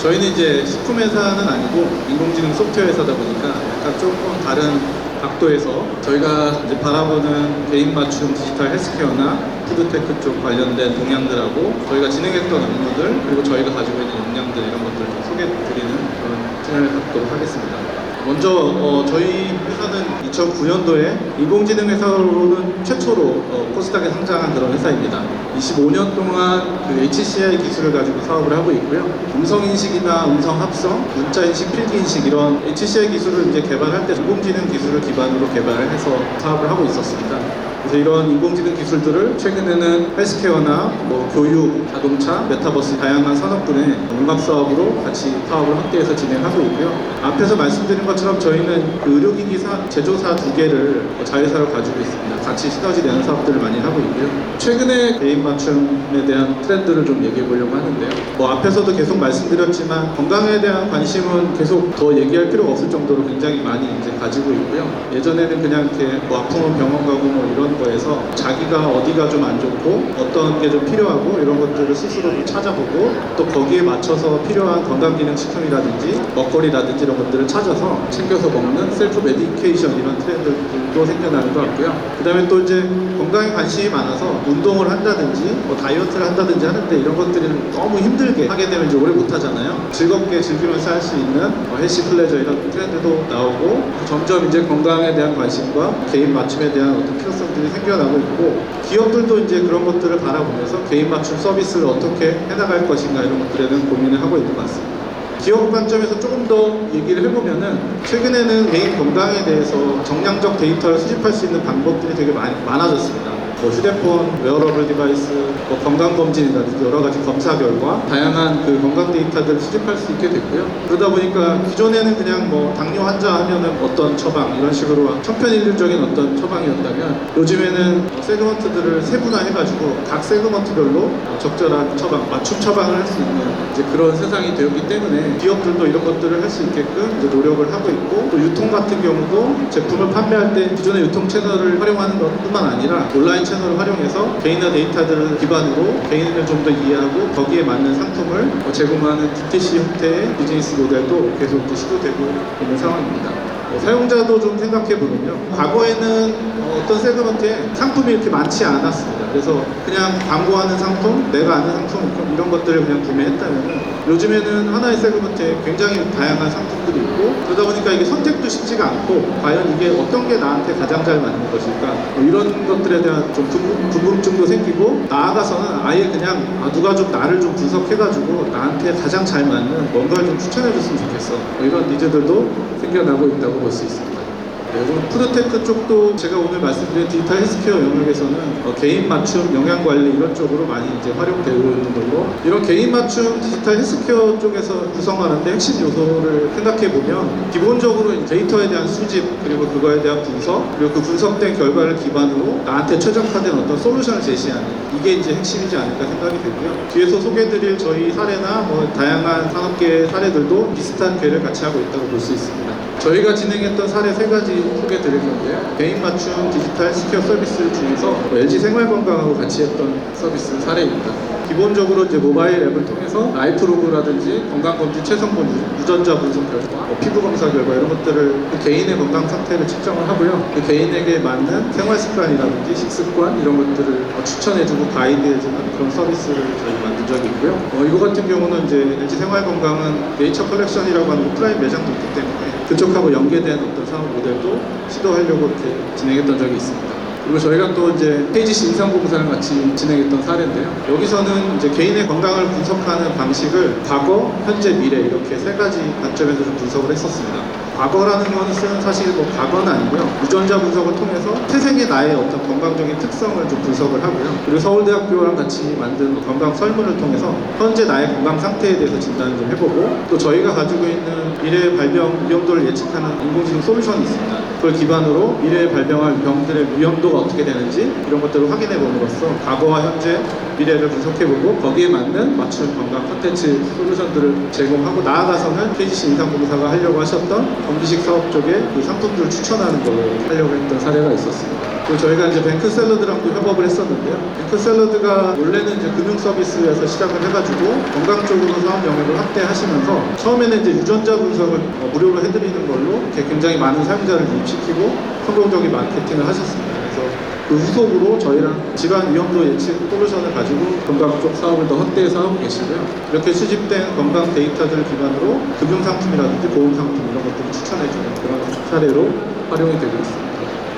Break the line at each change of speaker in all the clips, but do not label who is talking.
저희는 이제 식품 회사는 아니고 인공지능 소프트웨어 회사다 보니까 약간 조금 다른 각도에서 저희가 이제 바라보는 개인 맞춤 디지털 헬스케어나 푸드테크 쪽 관련된 동향들하고 저희가 진행했던 업무들 그리고 저희가 가지고 있는 역량들 이런 것들을 좀 소개해드리는 그런 진행을 갖도록 하겠습니다. 먼저 어, 저희 회사는 2009년도에 인공지능 회사로는 최초로 어, 코스닥에 상장한 그런 회사입니다. 25년 동안 그 HCI 기술을 가지고 사업을 하고 있고요. 음성 인식이나 음성 합성, 문자 인식, 필기 인식 이런 HCI 기술을 이제 개발할 때 인공지능 기술을 기반으로 개발을 해서 사업을 하고 있었습니다. 그래서 이런 인공지능 기술들을 최근에는 헬스케어나 뭐 교육, 자동차, 메타버스 다양한 산업군의 융합 사업으로 같이 사업을 확대해서 진행하고 있고요. 앞에서 말씀드린 것처럼 저희는 그 의료기기 사, 제조사 두 개를 자회사로 가지고 있습니다. 같이 시너지 내는 사업들을 많이 하고 있고요. 최근에 개인 맞춤에 대한 트렌드를 좀 얘기해 보려고 하는데요. 뭐 앞에서도 계속 말씀드렸지만 건강에 대한 관심은 계속 더 얘기할 필요가 없을 정도로 굉장히 많이 이제 가지고 있고요. 예전에는 그냥 이렇게 뭐 아프면 병원 가고 뭐 이런 거에서 자기가 어디가 좀 안 좋고 어떤 게 좀 필요하고 이런 것들을 스스로 좀 찾아보고 또 거기에 맞춰서 필요한 건강기능식품이라든지 먹거리라든지 이런 것들을 찾아서 챙겨서 먹는 셀프 메디케이션 이런 트렌드도 생겨나는 것 같고요. 그 다음에 또 이제 건강에 관심이 많아서 운동을 한다든지 뭐 다이어트를 한다든지 하는데 이런 것들을 너무 힘들게 하게 되면 이제 오래 못 하잖아요. 즐겁게 즐기면서 할 수 있는 뭐 헬시 플레저 이런 트렌드도 나오고 점점 이제 건강에 대한 관심과 개인 맞춤에 대한 어떤 필요성 들이 생겨나고 있고 기업들도 이제 그런 것들을 바라보면서 개인 맞춤 서비스를 어떻게 해나갈 것인가 이런 것들에 대한 고민을 하고 있는 것 같습니다. 기업 관점에서 조금 더 얘기를 해보면은 최근에는 개인 건강에 대해서 정량적 데이터를 수집할 수 있는 방법들이 되게 많이, 많아졌습니다. 뭐 휴대폰, 웨어러블 디바이스, 뭐 건강검진이라든지 여러 가지 검사 결과 다양한 그 건강 데이터들을 수집할 수 있게 됐고요. 그러다 보니까 기존에는 그냥 뭐 당뇨 환자 하면은 어떤 처방 이런 식으로 천편일률적인 어떤 처방이었다면 요즘에는 세그먼트들을 세분화해가지고 각 세그먼트별로 적절한 처방, 맞춤 처방을 할 수 있는 이제 그런 세상이 되었기 때문에 기업들도 이런 것들을 할 수 있게끔 이제 노력을 하고 있고 또 유통 같은 경우도 제품을 판매할 때 기존의 유통 채널을 활용하는 것뿐만 아니라 온라인 채널을 활용해서 개인화 데이터들을 기반으로 개인을 좀 더 이해하고 거기에 맞는 상품을 뭐 제공하는 DTC 형태의 비즈니스 모델도 계속 시도되고 있는 상황입니다. 뭐 사용자도 좀 생각해 보면요. 과거에는 어, 어떤 세그먼트에 상품이 이렇게 많지 않았습니다. 그래서 그냥 광고하는 상품, 내가 아는 상품 이런 것들을 그냥 구매했다면 요즘에는 하나의 세그먼트에 굉장히 다양한 상품들이 있고 그러다 보니까 이게 선택도 쉽지가 않고 과연 이게 어떤 게 나한테 가장 잘 맞는 것일까 뭐 이런 것들에 대한 좀 궁금- 궁금증도 생기고 나아가서는 아예 그냥 아, 누가 좀 나를 좀 분석해가지고 나한테 가장 잘 맞는 뭔가를 좀 추천해줬으면 좋겠어 뭐 이런 니즈들도 생겨나고 있다고 볼 수 있습니다. 네, 그리고 푸드테크 쪽도 제가 오늘 말씀드린 디지털 헬스케어 영역에서는 어, 개인 맞춤 영양 관리 이런 쪽으로 많이 이제 활용되고 있는 걸로 이런 개인 맞춤 디지털 헬스케어 쪽에서 구성하는데 핵심 요소를 생각해 보면 기본적으로 이 데이터에 대한 수집 그리고 그거에 대한 분석 그리고 그 분석된 결과를 기반으로 나한테 최적화된 어떤 솔루션을 제시하는 이게 이제 핵심이지 않을까 생각이 되고요. 뒤에서 소개드릴 저희 사례나 뭐 다양한 산업계 사례들도 비슷한 궤를 같이 하고 있다고 볼 수 있습니다. 저희가 진행했던 사례 세 가지 소개 드릴 건데요. 개인 맞춤 디지털 스퀘어 서비스 중에서 뭐 LG 생활건강하고 같이 했던 서비스 사례입니다. 기본적으로 이제 모바일 앱을 통해서 라이프 로그라든지 건강검진 최성분 유- 유전자 분석 결과, 뭐 피부 검사 결과 이런 것들을 그 개인의 건강 상태를 측정을 하고요. 그 개인에게 맞는 생활 습관이라든지 식습관 이런 것들을 어, 추천해주고 가이드해주는 그런 서비스를 저희 만든 적이 있고요. 어, 이거 같은 경우는 이제 LG 생활건강은 네이처 컬렉션이라고 하는 오프라인 매장도 있기 때문에 그쪽하고 연계된 어떤 사업 모델도 시도하려고 이렇게 진행했던 적이 있습니다. 그리고 저희가 또 이제 KGC 인상공사랑 같이 진행했던 사례인데요. 여기서는 이제 개인의 건강을 분석하는 방식을 과거, 현재, 미래 이렇게 세 가지 관점에서 좀 분석을 했었습니다. 과거라는 것은 사실 뭐 과거는 아니고요. 유전자 분석을 통해서 태생의 나의 어떤 건강적인 특성을 좀 분석을 하고요. 그리고 서울대학교랑 같이 만든 뭐 건강 설문을 통해서 현재 나의 건강 상태에 대해서 진단을 좀 해보고 또 저희가 가지고 있는 미래 발병 위험도를 예측하는 인공지능 솔루션이 있습니다. 그걸 기반으로 미래에 발병할 병들의 위험도가 어떻게 되는지 이런 것들을 확인해 봄으로써 과거와 현재 미래를 분석해보고 거기에 맞는 맞춤 건강 콘텐츠 솔루션들을 제공하고 나아가서는 KGC 인상공사가 하려고 하셨던 검기식 사업 쪽에 그 상품들을 추천하는 걸로 하려고 했던 사례가 있었습니다. 그리고 저희가 이제 뱅크 샐러드랑도 협업을 했었는데요. 뱅크 샐러드가 원래는 이제 금융 서비스에서 시작을 해가지고 건강 쪽으로 사업 영역을 확대하시면서 처음에는 이제 유전자 분석을 어, 무료로 해드리는 걸로 굉장히 많은 사용자를 유입시키고 성공적인 마케팅을 하셨습니다. 그 후속으로 저희랑 질환 위험도 예측 솔루션을 가지고 건강 쪽 사업을 더 확대해서 하고 계시고요. 이렇게 수집된 건강 데이터들을 기반으로 금융 상품이라든지 보험 상품 이런 것들을 추천해주는 그런 사례로 활용이 되고 있습니다.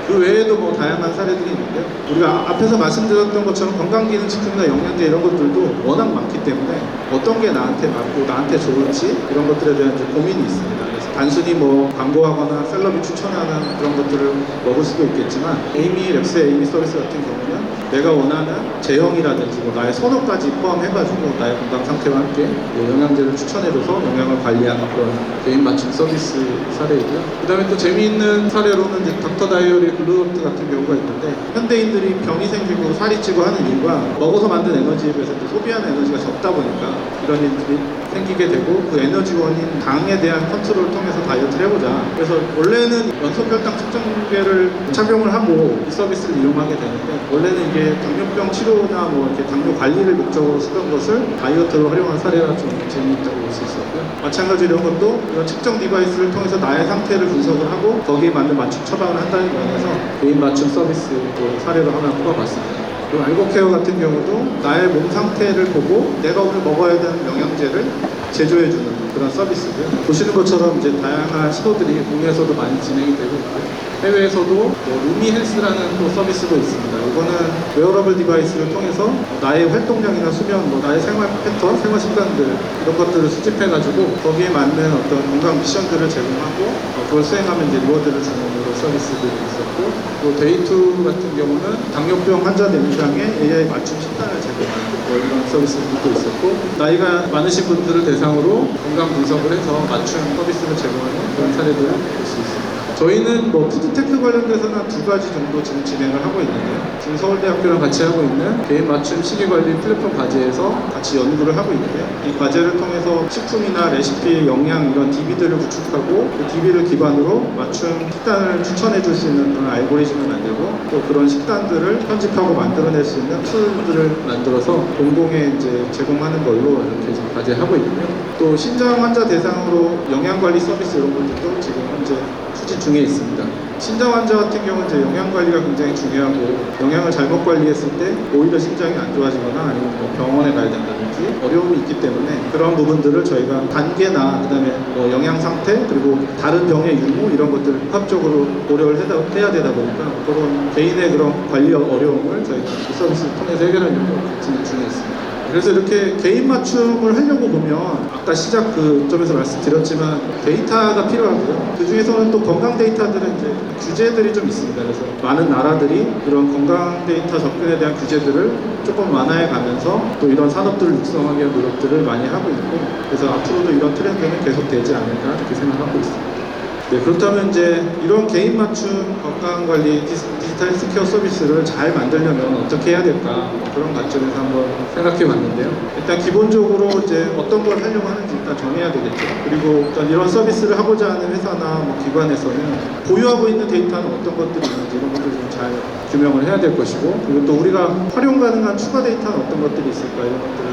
그 외에도 뭐 다양한 사례들이 있는데 우리가 앞에서 말씀드렸던 것처럼 건강기능식품이나 영양제 이런 것들도 워낙 많기 때문에 어떤 게 나한테 맞고 나한테 좋을지 이런 것들에 대한 고민이 있습니다. 단순히 뭐 광고하거나 셀럽이 추천하는 그런 것들을 먹을 수도 있겠지만 에이미 랩스 에이미 서비스 같은 경우는 내가 원하는 제형이라든지 뭐 나의 선호까지 포함해가지고 나의 건강 상태와 함께 뭐 영양제를 추천해줘서 영양을 관리하는 그런 개인 맞춤 서비스 사례이고요. 그 다음에 또 재미있는 사례로는 이제 닥터 다이어리 글루업트 같은 경우가 있는데 현대인들이 병이 생기고 살이 찌고 하는 이유가 먹어서 만든 에너지에 비해서 소비하는 에너지가 적다 보니까 이런 일들이 생기게 되고 그 에너지원인 당에 대한 컨트롤을 통해서 다이어트를 해보자. 그래서 원래는 연속 혈당 측정기를 착용을 하고 이 서비스를 이용하게 되는데 원래는 이게 당뇨병 치료나 뭐 이렇게 당뇨 관리를 목적으로 쓰던 것을 다이어트로 활용한 사례가 좀 재미있다고 볼 수 있었고요. 마찬가지로 이런 것도 이런 측정 디바이스를 통해서 나의 상태를 분석을 하고 거기에 맞는 맞춤 처방을 한다는 면에서 개인 맞춤 서비스 또 사례로 하나 뽑아봤습니다. 그리고 알고케어 같은 경우도 나의 몸 상태를 보고 내가 오늘 먹어야 되는 영양제를 제조해주는 그런 서비스고요. 보시는 것처럼 이제 다양한 시도들이 국내에서도 많이 진행이 되고 있고요. 해외에서도 뭐 루미 헬스라는 또 서비스도 있습니다. 이거는 웨어러블 디바이스를 통해서 나의 활동량이나 수면, 뭐 나의 생활 패턴, 생활 습관들 이런 것들을 수집해가지고 거기에 맞는 어떤 건강 미션들을 제공하고 어, 그걸 수행하면 이제 리워드를 주는 그런 서비스들이 있었고 또 데이투 같은 경우는 당뇨병 환자 대상에 AI 맞춤 식단을 제공하는 뭐 이런 서비스들도 있었고 나이가 많으신 분들을 대상으로 건강 분석을 해서 맞춤 서비스를 제공하는 그런 사례들을 볼 수 있습니다. 저희는 뭐 푸드테크 관련돼서는 한두 가지 정도 지금 진행을 하고 있는데요. 지금 서울대학교랑 같이 하고 있는 개인 맞춤 식이관리 플랫폼 과제에서 같이 연구를 하고 있는데요. 이 과제를 통해서 식품이나 레시피, 영양 이런 DB들을 구축하고 그 DB를 기반으로 맞춤 식단을 추천해 줄 수 있는 그런 알고리즘을 만들고 또 그런 식단들을 편집하고 만들어낼 수 있는 툴들을 만들어서 공공에 이제 제공하는 걸로 이렇게 지금 과제하고 있고요. 또 신장 환자 대상으로 영양관리 서비스 이런 것들도 지금 현재 추진 중에 있습니다. 신장 환자 같은 경우는 이제 영양 관리가 굉장히 중요하고 영양을 잘못 관리했을 때 오히려 신장이 안 좋아지거나 아니면 뭐 병원에 가야 된다든지 어려움이 있기 때문에 그런 부분들을 저희가 단계나 그다음에 뭐 영양 상태 그리고 다른 병의 유무 이런 것들을 합적으로 고려를 해야 되다 보니까 그런 개인의 그런 관리 어려움을 저희가 이 서비스를 통해서 해결하려고 진행 중에 있습니다. 그래서 이렇게 개인 맞춤을 하려고 보면 아까 시작 그 점에서 말씀드렸지만 데이터가 필요하고요. 그 중에서는 또 건강 데이터들은 이제 규제들이 좀 있습니다. 그래서 많은 나라들이 이런 건강 데이터 접근에 대한 규제들을 조금 완화해 가면서 또 이런 산업들을 육성하기 위한 노력들을 많이 하고 있고 그래서 앞으로도 이런 트렌드는 계속되지 않을까 이렇게 생각하고 있습니다. 네, 그렇다면 이제 이런 개인 맞춤 건강관리 디지털 헬스케어 서비스를 잘 만들려면 어떻게 해야 될까 뭐 그런 관점에서 한번 생각해 봤는데요. 일단 기본적으로 이제 어떤 걸 하려고 하는지 일단 정해야 되겠죠. 그리고 일단 이런 서비스를 하고자 하는 회사나 뭐 기관에서는 보유하고 있는 데이터는 어떤 것들이 있는지 이런 것들을 좀 잘 규명을 해야 될 것이고 그리고 또 우리가 활용 가능한 추가 데이터는 어떤 것들이 있을까 이런 것들을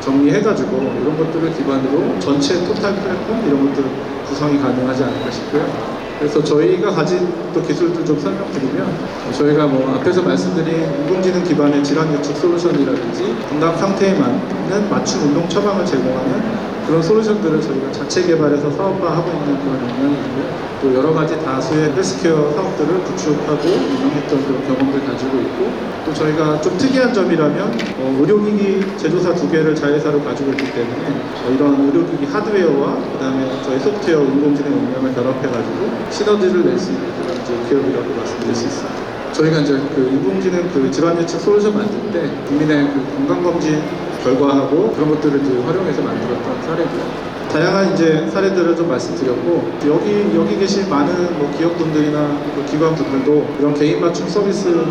정리해가지고 이런 것들을 기반으로 전체 토탈 플랫폼 이런 것들을 구성이 가능하지 않을까 싶고요. 그래서 저희가 가진 또 기술들 좀 설명드리면 저희가 뭐 앞에서 말씀드린 인공지능 기반의 질환 예측 솔루션이라든지 건강 상태에 맞는 맞춤 운동 처방을 제공하는 그런 솔루션들을 저희가 자체 개발해서 사업화하고 있는 그런 역량이고요. 또 여러 가지 다수의 헬스케어 사업들을 구축하고 운영했던 그런 경험을 가지고 있고 또 저희가 좀 특이한 점이라면 어, 의료기기 제조사 두 개를 자회사로 가지고 있기 때문에 어, 이런 의료기기 하드웨어와 그다음에 저희 소프트웨어 인공지능 역량을 결합해가지고 시너지를 낼 수 있는 그런 이제 기업이라고 말씀드릴 수 있습니다. 저희가 이제 그 인공지능 그 질환 예측 솔루션 만들 때 국민의 그 건강검진 결과하고 그런 것들을 활용해서 만들었던 사례고요. 다양한 이제 사례들을 좀 말씀드렸고 여기 여기 계신 많은 뭐 기업분들이나 뭐 기관분들도 이런 개인 맞춤 서비스를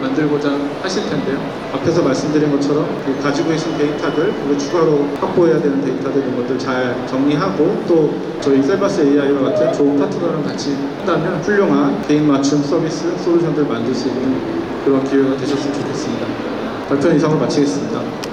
만들고자 하실 텐데요. 앞에서 말씀드린 것처럼 그 가지고 계신 데이터들 그리고 추가로 확보해야 되는 데이터들 이런 것들 잘 정리하고 또 저희 셀바스 AI와 같은 좋은 파트너랑 같이 한다면 훌륭한 개인 맞춤 서비스 솔루션들 만들 수 있는 그런 기회가 되셨으면 좋겠습니다. 발표는 이상으로 마치겠습니다.